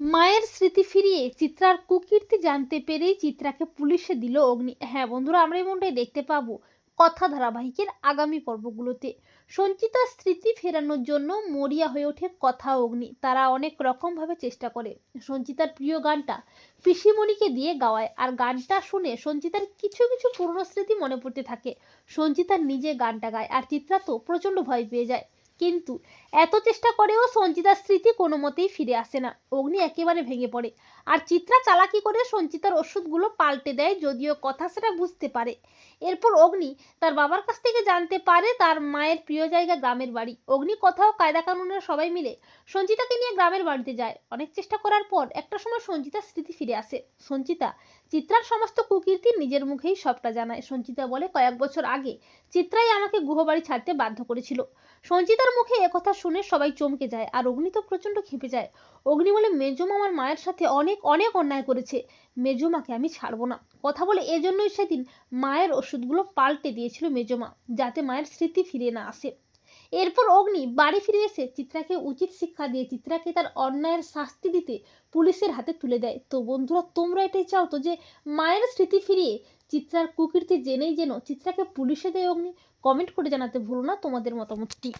মায়ের স্মৃতি ফিরিয়ে চিত্রার কুকীর্তি জানতে পেরেই চিত্রাকে পুলিশে দিল অগ্নি। হ্যাঁ বন্ধুরা, আমরা এমনটাই দেখতে পাবো কথা ধারাবাহিকের আগামী পর্বগুলোতে। সঞ্চিতার স্মৃতি ফেরানোর জন্য মরিয়া হয়ে ওঠে কথা অগ্নি। তারা অনেক রকমভাবে চেষ্টা করে। সঞ্চিতার প্রিয় গানটা পিসিমণিকে দিয়ে গাওয়ায় আর গানটা শুনে সঞ্চিতার কিছু কিছু পুরনো স্মৃতি মনে পড়তে থাকে। সঞ্চিতার নিজে গানটা গায় আর চিত্রা তো প্রচণ্ড ভয় পেয়ে যায়। কিন্তু এত চেষ্টা করেও সঞ্চিতার স্মৃতি কোনো মতেই ফিরে আসে না। অগ্নি একেবারে ভেঙে পড়ে। আর চিত্রা চালাকি করে সঞ্চিতার ওষুধগুলো পাল্টে দেয় যদিও কথা সেটা বুঝতে পারে। এরপর অগ্নি তার বাবার কাছ থেকে জানতে পারে তার মায়ের প্রিয় জায়গা গ্রামের বাড়ি। অগ্নি কথাও কায়দা কানুনের সবাই মিলে সঞ্চিতাকে নিয়ে গ্রামের বাড়িতে যায়। অনেক চেষ্টা করার পর একটা সময় সঞ্চিতার স্মৃতি ফিরে আসে। সঞ্চিতা চিত্রার সমস্ত কুকীর্তি নিজের মুখেই সবটা জানায়। সঞ্চিতা বলে কয়েক বছর আগে চিত্রাই আমাকে গুহবাড়ি ছাড়তে বাধ্য করেছিল। সঞ্চিতার মুখে একথা শুনে সবাই চমকে যায় আর অগ্নি তো প্রচণ্ড খেপে যায়। অগ্নি বলে মেজমা আমার মায়ের সাথে অনেক অনেক অন্যায় করেছে। মেজমাকে আমি ছাড়বো না। কথা বলে এজন্যই সেদিন মায়ের ওষুধগুলো পাল্টে দিয়েছিল মেজমা যাতে মায়ের স্মৃতি ফিরে না আসে। এরপর অগ্নি বাড়ি ফিরে এসে চিত্রাকে উচিত শিক্ষা দিয়ে চিত্রাকে তার অন্যায়ের শাস্তি দিতে পুলিশের হাতে তুলে দেয়। তো বন্ধুরা, তোমরা এটাই চাও তো যে মায়ের স্মৃতি ফিরিয়ে চিত্রার কুকীর্তি জেনেই যেন চিত্রাকে পুলিশে দেয় অগ্নি? কমেন্ট করে জানাতে ভুলো না তোমাদের মতামতটি।